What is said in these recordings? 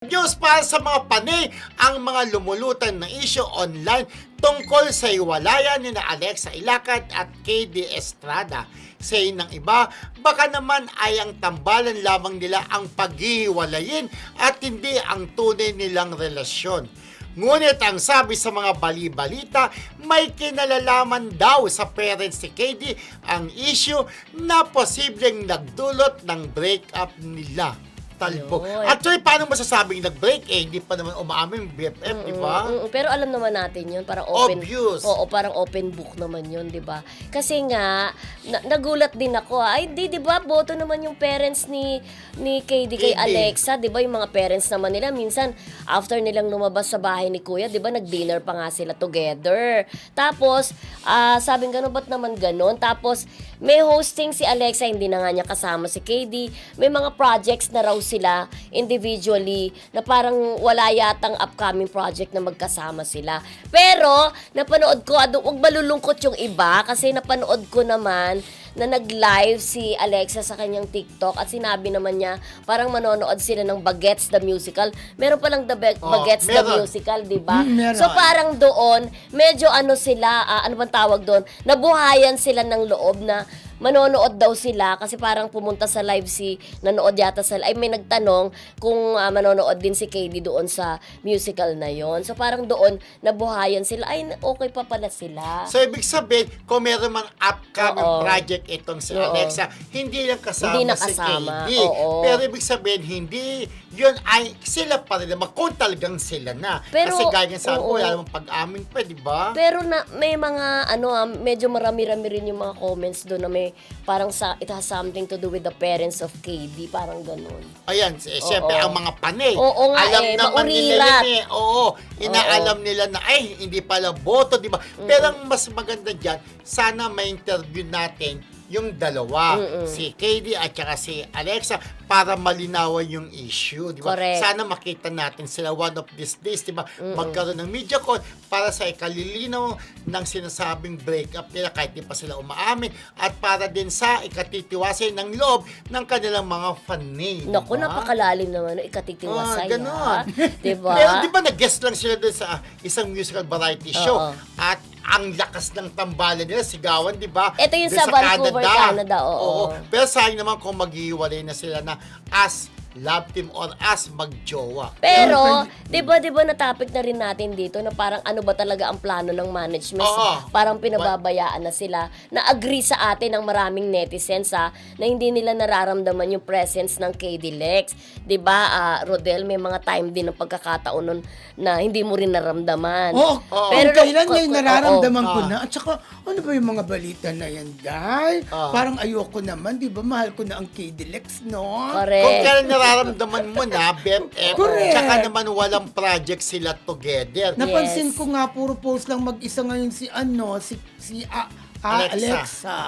News para sa mga panay ang mga lumulutang na issue online tungkol sa iwalayan ni na Alexa Ilacad at KD Estrada. Sa ng iba, baka naman ay ang tambalan lamang nila ang paghihiwalayin at hindi ang tunay nilang relasyon. Ngunit ang sabi sa mga bali-balita, may kinalalaman daw sa parents ni KD ang issue na posibleng nagdulot ng breakup nila. Talbo. Ayun. Actually, paano masasabing nag-break eh? Hindi pa naman umaamin yung BFF, di ba? Mm, mm, pero alam naman natin yun, parang open. Obvious. Oo, parang open book naman yun, di ba? Kasi nga, na- nagulat din ako. Ay, di, di ba, boto naman yung parents ni ni KD kay KD. Alexa, di ba? Yung mga parents naman nila, minsan, after nilang lumabas sa bahay ni Kuya, di ba, nag-dinner pa nga sila together. Tapos, ah sabing gano'n, ba't naman gano'n? Tapos, may hosting si Alexa, hindi na nga niya kasama si KD. May mga projects na raw sila individually na parang wala yatang upcoming project na magkasama sila. Pero, napanood ko, ado, wag malulungkot yung iba kasi napanood ko naman na nag-live si Alexa sa kanyang TikTok at sinabi naman niya parang manonood sila ng Bagets the Musical. Meron palang the Ba- Oh, Bagets the meron. Musical, di ba? Mm, meron. So parang doon, medyo ano sila, ah, ano bang tawag doon, nabuhayan sila ng loob na manonood daw sila kasi parang pumunta sa live si nanood yata sa ay may nagtanong kung ah, manonood din si KD doon sa musical na yon. So parang doon nabuhayan sila ay okay pa pala sila. So, ibig sabihin, kung meron man upcoming Oo. project itong si Oo. Alexa, hindi lang kasama Hindi si nakasama. KD. Oo. Pero ibig sabihin, hindi, yun ay sila pa rin naman, kung talagang sila na. Pero, Kasi gaya nga sabi ko, oo. wala namang pag-amin pa, di ba? Pero na may mga ano ah, medyo marami-rami rin yung mga comments doon na may parang sa it has something to do with the parents of KD, parang ganun. Ayan, eh, siyempre, ang mga panay. Oo nga alam eh, naman nila maurirat. yun eh. Oo, inaalam nila na, ay, hindi pala boto, di ba? Pero ang mas maganda dyan, sana may interview natin yung dalawa, si KD at saka si Alexa, para malinawan yung issue, di ba? Correct. Sana makita natin sila one of these days, di ba? Magkaroon ng media call para sa ikalilinaw ng sinasabing breakup nila kahit di pa sila umaamin at para din sa ikatitiwasay ng loob ng kanilang mga fanay. di Naku, ba? napakalalim naman, no? ikatitiwasay. Ah, ganon. ah. Diba? Pero di ba nag-guest lang sila doon sa isang musical variety show Oo. at ang lakas ng tambalan nila, sigawan, di ba? Ito yung Doon sa Vancouver, Canada, oo. Pero sayang naman kung maghihiwalay na sila na as love team or as magjowa. Pero, 'di ba 'di ba na-topic na rin natin dito na parang ano ba talaga ang plano ng management? Oo. Parang pinababayaan na sila. Na agree sa atin ang maraming netizens ha, na hindi nila nararamdaman yung presence ng KD Lex. 'Di ba? ah, Rodel, may mga time din ng pagkakataon nun na hindi mo rin naramdaman. Oh, Pero kailan ko- ngayon ko- nararamdaman oo. ko Ah. na. At saka, ano ba yung mga balita na yan, Day? Ah. Parang ayoko naman, di ba? Mahal ko na ang KD-Lex, no? Correct. Kung kailan nararamdaman mo na, BFF, Correct. tsaka naman walang project sila together. Napansin Yes. ko nga, puro post lang mag-isa ngayon si, ano, si, si ah, ah, Alexa. Alexa.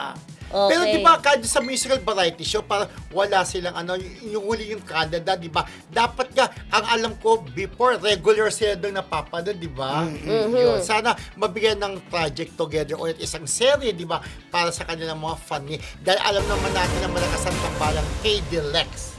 Okay. Pero di ba kahit sa musical variety show, parang wala silang ano, y- yung huli yung Canada, di ba? Dapat nga, ang alam ko, before, regular sila doon napapanood, di ba? Yun. Sana mabigyan ng project together ulit isang serye, di ba? Para sa kanilang mga fan. Dahil alam naman natin na malakas ang tambalang KD Lex.